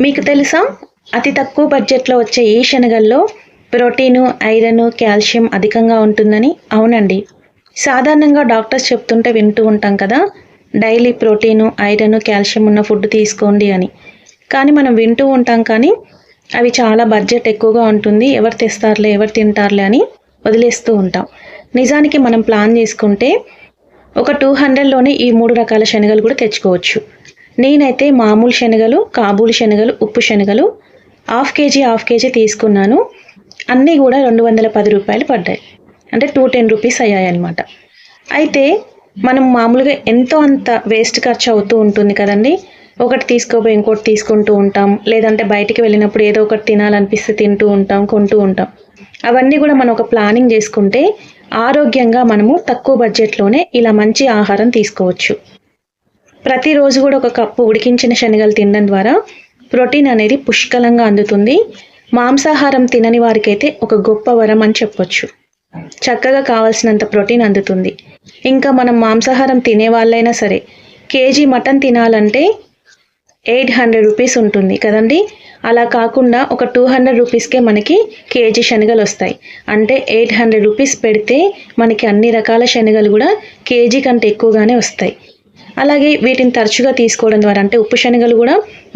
మీకు తెలుసా? అతి తక్కువ బడ్జెట్లో వచ్చే ఈ శనగల్లో ప్రోటీను ఐరన్ కాల్షియం అధికంగా ఉంటుందని అవునండి. సాధారణంగా డాక్టర్స్ చెప్తుంటే వింటూ ఉంటాం కదా డైలీ ప్రోటీను ఐరన్ కాల్షియం ఉన్న ఫుడ్ తీసుకోండి అని. కానీ మనం వింటూ ఉంటాం కానీ అవి చాలా బడ్జెట్ ఎక్కువగా ఉంటుంది ఎవరు తెస్తారులే ఎవరు తింటారులే అని వదిలేస్తూ ఉంటాం. నిజానికి మనం ప్లాన్ చేసుకుంటే ఒక టూ హండ్రెడ్లోనే ఈ మూడు రకాల శనగలు కూడా తెచ్చుకోవచ్చు. నేనైతే మామూలు శనగలు కాబూలు శనగలు ఉప్పు శనగలు హాఫ్ కేజీ హాఫ్ కేజీ తీసుకున్నాను. అన్నీ కూడా రెండు వందల పది రూపాయలు పడ్డాయి. అంటే టూ టెన్ రూపీస్ అయ్యాయి అనమాట అయితే మనం మామూలుగా ఎంతో అంత వేస్ట్ ఖర్చు అవుతూ ఉంటుంది కదండి. ఒకటి తీసుకోపోయి ఇంకోటి తీసుకుంటూ ఉంటాం. లేదంటే బయటికి వెళ్ళినప్పుడు ఏదో ఒకటి తినాలనిపిస్తే తింటూ ఉంటాం కొంటూ ఉంటాం. అవన్నీ కూడా మనం ఒక ప్లానింగ్ చేసుకుంటే ఆరోగ్యంగా మనము తక్కువ బడ్జెట్లోనే ఇలా మంచి ఆహారం తీసుకోవచ్చు. ప్రతిరోజు కూడా ఒక కప్పు ఉడికించిన శనగలు తినడం ద్వారా ప్రోటీన్ అనేది పుష్కలంగా అందుతుంది. మాంసాహారం తినని వారికైతే ఒక గొప్ప వరం అని చెప్పొచ్చు. చక్కగా కావాల్సినంత ప్రోటీన్ అందుతుంది. ఇంకా మనం మాంసాహారం తినే వాళ్ళైనా సరే కేజీ మటన్ తినాలంటే ఎయిట్ హండ్రెడ్ రూపీస్ ఉంటుంది కదండి? అలా కాకుండా ఒక టూ హండ్రెడ్ రూపీస్కే మనకి కేజీ శనగలు వస్తాయి. అంటే ఎయిట్ హండ్రెడ్ రూపీస్ పెడితే మనకి అన్ని రకాల శనగలు కూడా కేజీ కంటే ఎక్కువగానే వస్తాయి. అలాగే వీటిని తరచుగా తీసుకోవడం ద్వారా అంటే ఉప్పు శనగలు కూడా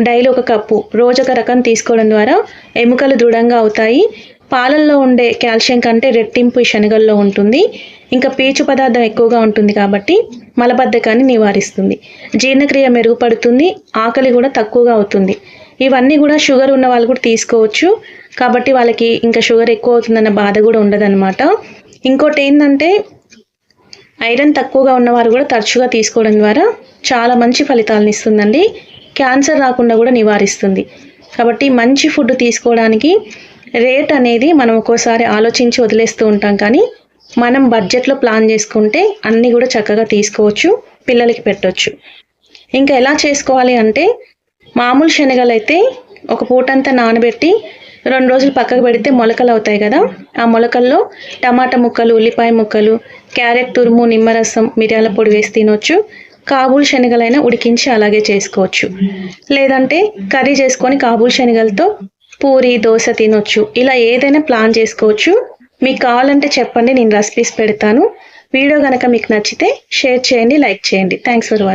డైలీ ఒక కప్పు రోజు ఒక రకం తీసుకోవడం ద్వారా ఎముకలు దృఢంగా అవుతాయి. పాలల్లో ఉండే కాల్షియం కంటే రెట్టింపు ఈ శనగల్లో ఉంటుంది. ఇంకా పీచు పదార్థం ఎక్కువగా ఉంటుంది కాబట్టి మలబద్ధకాన్ని నివారిస్తుంది. జీర్ణక్రియ మెరుగుపడుతుంది ఆకలి కూడా తక్కువగా అవుతుంది. ఇవన్నీ కూడా షుగర్ ఉన్న వాళ్ళు కూడా తీసుకోవచ్చు. కాబట్టి వాళ్ళకి ఇంకా షుగర్ ఎక్కువ అవుతుందన్న బాధ కూడా ఉండదన్నమాట. ఇంకోటి ఏంటంటే ఐరన్ తక్కువగా ఉన్నవారు కూడా తరచుగా తీసుకోవడం ద్వారా చాలా మంచి ఫలితాలను ఇస్తుందండి. క్యాన్సర్ రాకుండా కూడా నివారిస్తుంది. కాబట్టి మంచి ఫుడ్ తీసుకోవడానికి రేట్ అనేది మనం ఒక్కోసారి ఆలోచించి వదిలేస్తూ ఉంటాం కానీ మనం బడ్జెట్లో ప్లాన్ చేసుకుంటే అన్నీ కూడా చక్కగా తీసుకోవచ్చు పిల్లలకి పెట్టవచ్చు ఇంకా ఎలా చేసుకోవాలి అంటే మామూలు శనగలు అయితే ఒక పూటంతా నానబెట్టి రెండు రోజులు పక్కకు పెడితే మొలకలు అవుతాయి కదా. ఆ మొలకల్లో టమాటా ముక్కలు ఉల్లిపాయ ముక్కలు క్యారెట్ తురుము నిమ్మరసం మిరియాల పొడి వేసి తినొచ్చు. కాబూల్ శనగలైనా ఉడికించి అలాగే చేసుకోవచ్చు. లేదంటే కర్రీ చేసుకొని కాబూల్ శనగలతో పూరి దోశ తినొచ్చు. ఇలా ఏదైనా ప్లాన్ చేసుకోవచ్చు. మీకు కావాలంటే చెప్పండి నేను రెసిపీస్ పెడతాను. వీడియో కనుక మీకు నచ్చితే షేర్ చేయండి లైక్ చేయండి. Thanks for watching